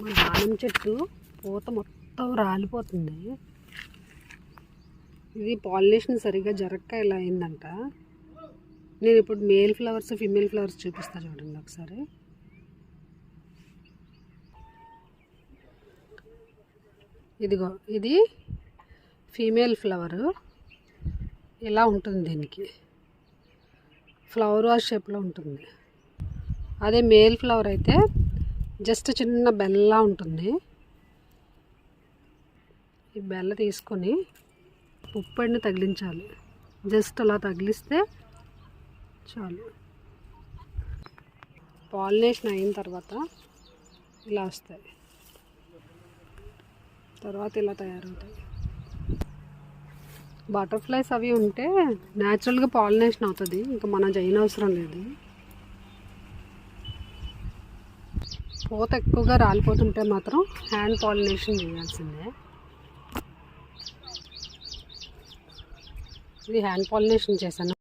మా దానిమ్మ చెట్టు పూత మొత్తం రాలిపోతుంది. ఇది పాలినేషన్ సరిగ్గా జరక్క ఇలా అయిందంట. నేను ఇప్పుడు మేల్ ఫ్లవర్స్ ఫిమేల్ ఫ్లవర్స్ చూపిస్తాను చూడండి ఒకసారి. ఇదిగో ఇది ఫీమేల్ ఫ్లవరు. ఇలా ఉంటుంది దీనికి. ఫ్లవర్ వాష్ షేప్లో ఉంటుంది. అదే మేల్ ఫ్లవర్ అయితే జస్ట్ చిన్న బెల్లా ఉంటుంది. ఈ బెల్ల తీసుకొని ఉప్పడిని తగిలించాలి. జస్ట్ అలా తగిలిస్తే చాలు. పాలినేషన్ అయిన తర్వాత ఇలా వస్తాయి. తర్వాత ఇలా తయారవుతాయి. బటర్ఫ్లైస్ అవి ఉంటే న్యాచురల్గా పాలినేషన్ అవుతుంది. ఇంకా మనం చేయనవసరం లేదు. పూత ఎక్కువగా రాలిపోతుంటే మాత్రం హ్యాండ్ పాలినేషన్ చేయాల్సిందే. ఇది హ్యాండ్ పాలినేషన్ చేశాను.